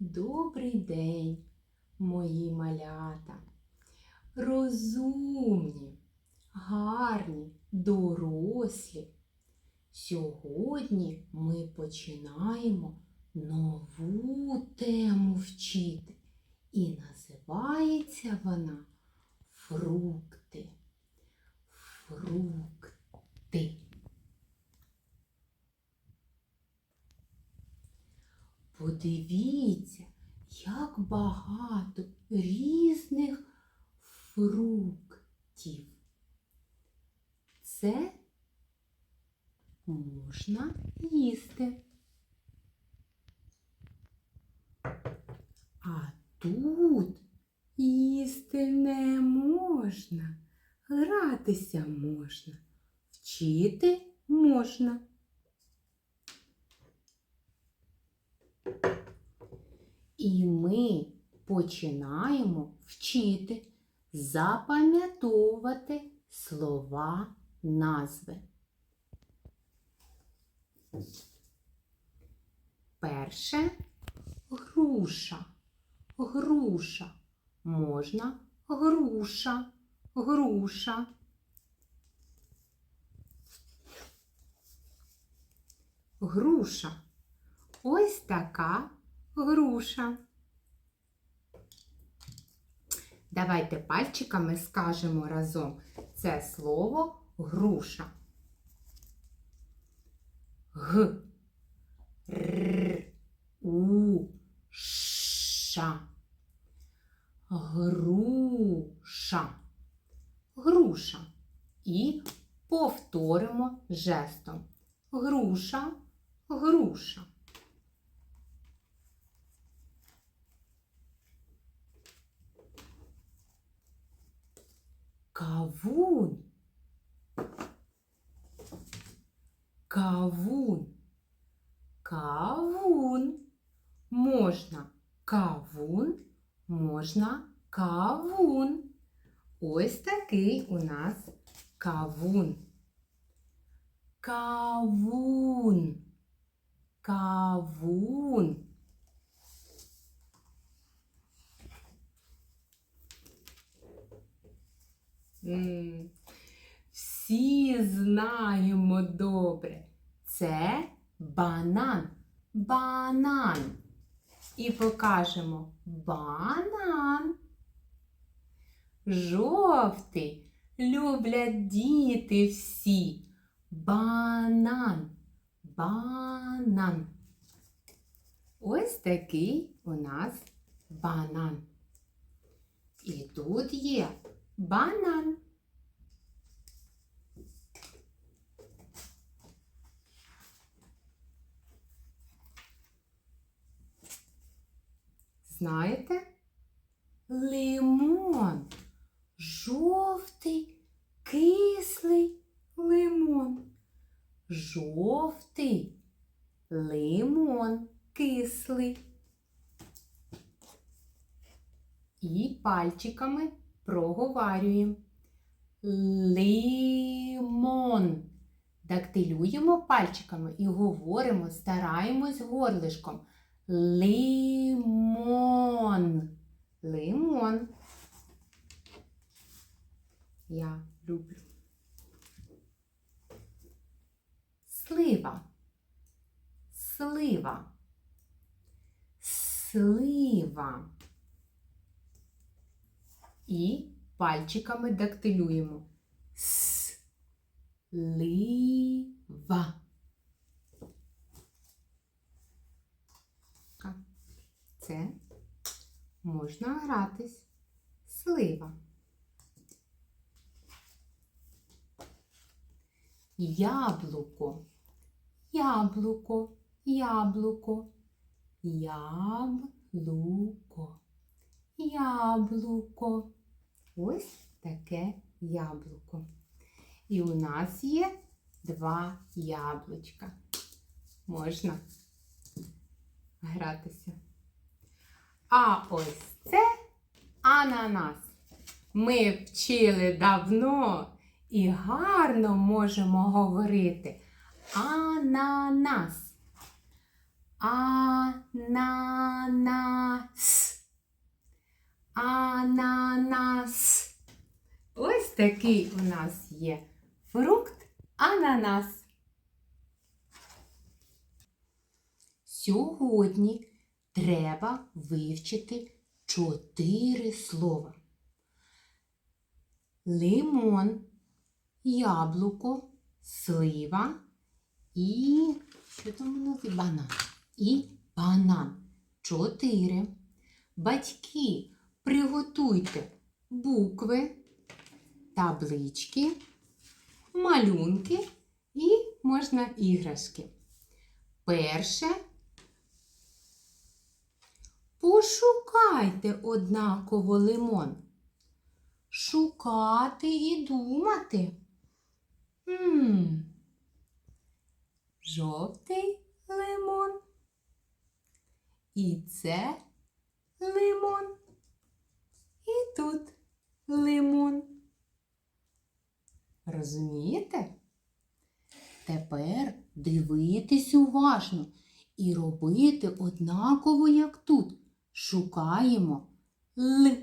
Добрий день, мої малята. Розумні, гарні, дорослі. Сьогодні ми починаємо нову тему вчити. І називається вона фрукти. Фрукти. Подивіться, як багато різних фруктів. Це можна їсти. А тут їсти не можна, гратися можна, вчити можна. І ми починаємо вчити, запам'ятовувати слова назви. Перше груша. Груша. Можна груша. Груша. Груша. Ось така груша. Давайте пальчиками скажемо разом це слово груша. Г. Р. У. Ша. Груша. Груша. І повторимо жестом. Груша, груша. Кавун. Кавун. Кавун. Можна кавун, можна кавун. Ось такий у нас кавун. Кавун. Кавун. Всі знаємо добре. Це банан. Банан. І покажемо банан. Жовтий. Люблять діти всі. Банан. Банан. Ось такий у нас банан. І тут є банан. Знаєте? Лимон. Жовтий, кислий лимон. Жовтий лимон кислий. І пальчиками проговарюємо. Лимон. Дактилюємо пальчиками і говоримо, стараємось горлишком. Лимон. Лимон. Я люблю. Слива. Слива. Слива. І пальчиками дактилюємо. Слива. Це можна гратись. Слива. Яблуко. Яблуко. Яблуко. Яблуко. Яблуко. Ось таке яблуко. І у нас є два яблучка. Можна гратися. А ось це ананас. Ми вчили давно і гарно можемо говорити. Ананас. Ананас. Ананас. Ось такий у нас є фрукт ананас. Сьогодні треба вивчити чотири слова. Лимон, яблуко, слива і що там у нас? Банан. І банан. Чотири. Батьки, приготуйте букви, таблички, малюнки і можна іграшки. Перше. Пошукайте однаково лимон. Шукати і думати. М, Жовтий лимон. І це лимон. І тут лимон. Розумієте? Тепер дивитись уважно і робити однаково, як тут. Шукаємо Л.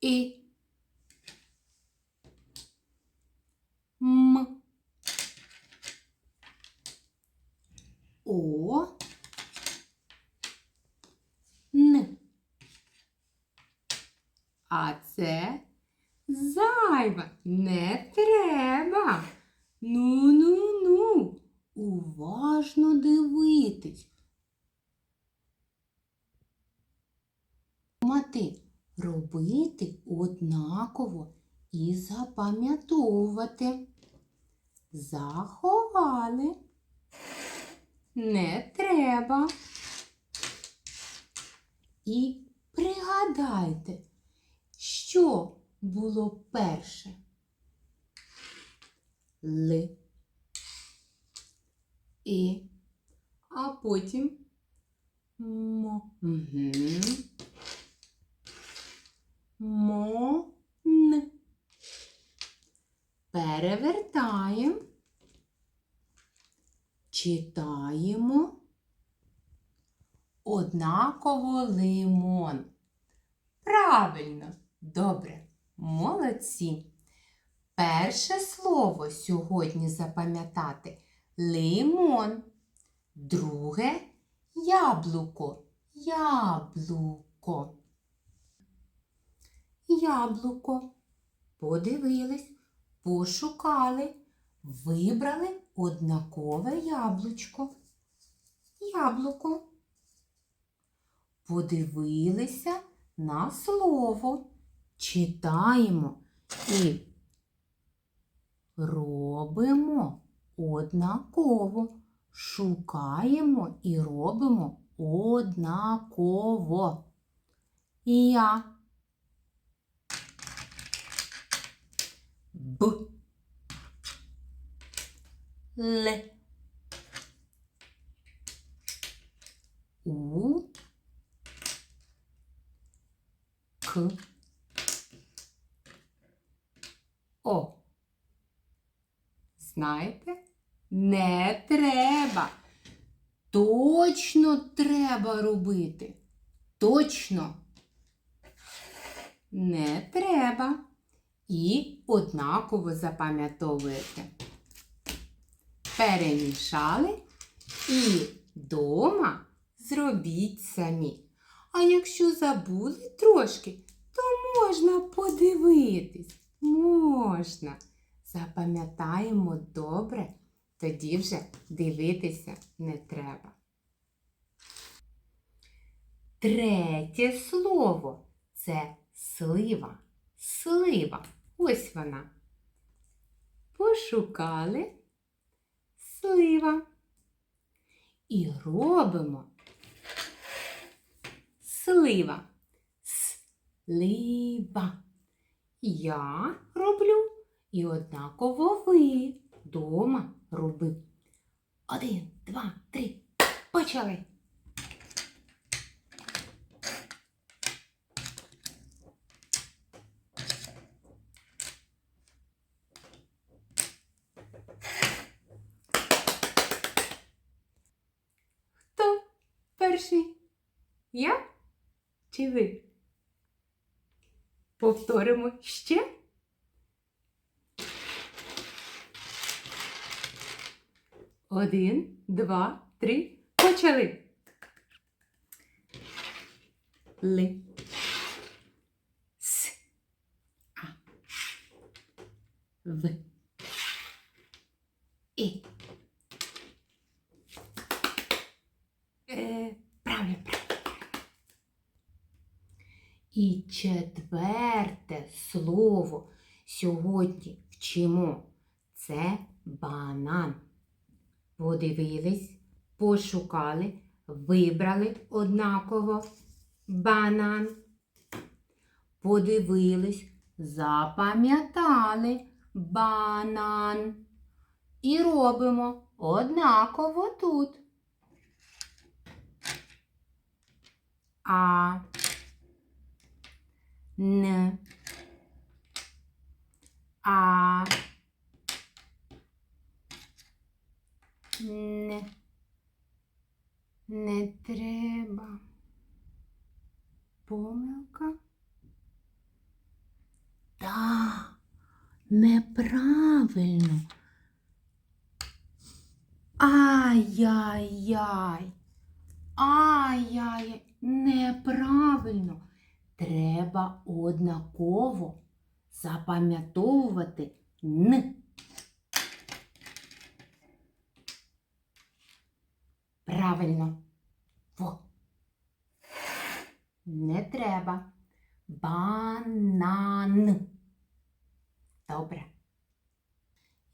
І. М. О. Н. А це зайва. Не Ну, ну, ну. Уважно дивитись. Мати робити однаково і запам'ятовувати. Заховали. Не треба. І пригадайте, що було перше? Л. І. А потім мо. Угу. Мо. Н. Перевертаємо. Читаємо. Однаково лимон. Правильно, добре, молодці. Перше слово сьогодні запам'ятати лимон. Друге яблуко. Яблуко. Яблуко. Подивились, пошукали, вибрали однакове яблучко. Яблуко. Подивилися на слово. Читаємо і робимо однаково. Шукаємо і робимо однаково. Я. Б. Л. У. К. О. Знаєте? Не треба. Точно треба робити. Точно. Не треба. І однаково запам'ятовуєте. Перемішали і дома зробіть самі. А якщо забули трошки, то можна подивитись. Можна. Запам'ятаємо добре, тоді вже дивитися не треба. Третє слово це слива. Слива. Ось вона. Пошукали слива. І робимо слива. Слива. Я роблю і однаково ви дома робив. Один, два, три. Почали. Хто перший? Я чи ви? Повторимо ще. Один, два, три. Почали. Ли. С. А. В. І. Е, правильно, правильно. І четверте слово сьогодні вчимо. Це банан. Подивились, пошукали, вибрали однаково банан. Подивились, запам'ятали банан. І робимо однаково тут. А. Н. А. Не. Не треба. Помилка. Да, неправильно. Ай-яй-яй. Ай-яй, неправильно. Треба однаково запам'ятовувати Н. Правильно. Во. Не треба. Банан. Добре.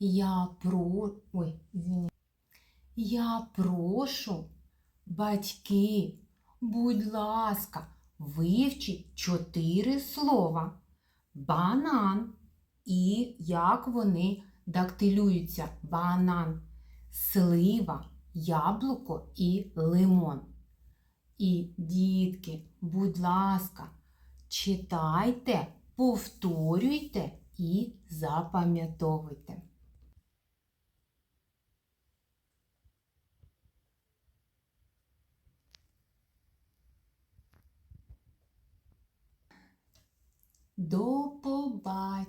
Я про... Ой, извини. Я прошу, батьки, будь ласка, вивчіть чотири слова. Банан і як вони дактилюються. Банан, слива, яблуко і лимон. І, дітки, будь ласка, читайте, повторюйте і запам'ятовуйте. До побачення.